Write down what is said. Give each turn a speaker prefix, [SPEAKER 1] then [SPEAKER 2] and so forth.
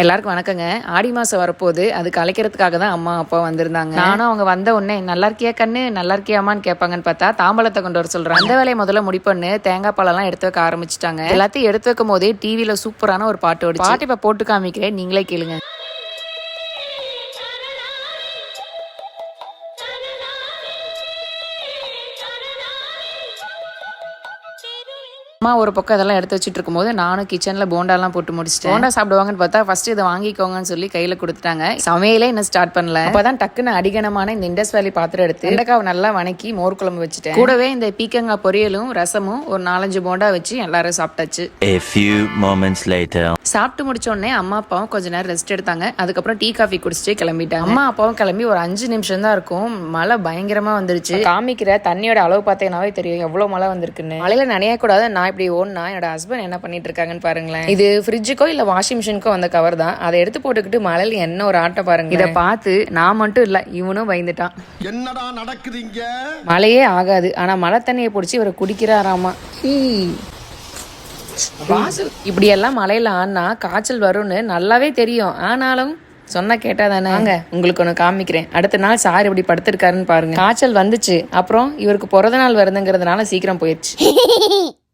[SPEAKER 1] எல்லாருக்கும் வணக்கங்க. ஆடி மாசம் வரப்போகுது. அது கலைக்கிறதுக்காக தான் அம்மா அப்பா வந்திருந்தாங்க. நானும் அவங்க வந்த உடனே நல்லா இருக்கியா கண்ணு? நல்லா இருக்கியாமான்னு கேட்பாங்கன்னு பார்த்தா தாம்பழத்தை கொண்டு வர சொல்றாங்க. அந்த வேலையை முதல்ல முடிப்பண்ணு தேங்காய் பழம்லாம் எடுத்து வைக்க ஆரம்பிச்சிட்டாங்க. எல்லாத்தையும் எடுத்து வைக்கும் போதே டிவியில சூப்பரான ஒரு பாட்டு பாட்டு இப்ப போட்டு காமிக்கிறேன். நீங்களே கேளுங்க. அம்மா ஒரு பக்கம் இதெல்லாம் எடுத்து வச்சுட்டு இருக்கும்போது நானும் கிச்சன்ல போண்டாலாம் போட்டு முடிச்சிட்டேன். போண்டா சாப்பிடுவாங்கன்னு பார்த்தா ஃபர்ஸ்ட் இதை வாங்கிக்கோங்கன்னு சொல்லி கையில கொடுத்துட்டாங்க. சமையலே இன்னும் ஸ்டார்ட் பண்ணல. அப்பதான் டக்குன்னு அடிகனமான இந்த இண்டஸ் வேலி பாத்திரம் எடுத்து வெண்டைக்காவை நல்லா வணக்கி மோர் குழம்பு வச்சுட்டேன். கூடவே இந்த பீக்கங்காய் பொரியலும் ரசமும் ஒரு நாலஞ்சு போண்டா வச்சு எல்லாரும் சாப்பிட்டாச்சு. சாப்பிட்டு முடிச்ச உடனே அம்மா அப்பாவும் கொஞ்ச நேரம் ரெஸ்ட் எடுத்தாங்க. அதுக்கப்புறம் டீ காஃபி குடிச்சிட்டு கிளம்பிட்டாங்க. அம்மா அப்பாவும் கிளம்பி ஒரு அஞ்சு நிமிஷம் தான் இருக்கும். மழை பயங்கரமா வந்துருச்சு. காமிக்கிற தண்ணியோட அளவு பார்த்தீங்கன்னாவே தெரியும். எவ்வளவு மழை வந்திருக்குன்னு. மழையில நனைய கூடாது நான் இப்படி ஓடுனா என்னோட ஹஸ்பண்ட் என்ன பண்ணிட்டு இருக்காங்கன்னு பாருங்களேன். இது ஃப்ரிட்ஜுக்கோ இல்ல வாஷிங் மிஷினுக்கோ வந்த கவர் தான். அதை எடுத்து போட்டுக்கிட்டு மழையில என்ன ஒரு ஆட்டம் பாருங்க இதை பார்த்து நான் மட்டும் இல்ல இவனும் பயந்துட்டான்.
[SPEAKER 2] என்னடா நடக்குது இங்க
[SPEAKER 1] மழையே ஆகாது. ஆனா மழை தண்ணியை பிடிச்சி இவரை குடிக்கிறாராமா. ஈ. வாசல். இப்படி எல்லாம் மழையில ஆனா காய்ச்சல் வரும்னு நல்லாவே தெரியும். ஆனாலும் சொன்னா கேட்டா தானே வாங்க உங்களுக்கு ஒன்று காமிக்கிறேன். அடுத்த நாள் சார் இப்படி படுத்திருக்காருன்னு பாருங்க. காய்ச்சல் வந்துச்சு. அப்புறம் இவருக்கு பிறந்த நாள் வருதுங்கிறதுனால சீக்கிரம் போயிடுச்சு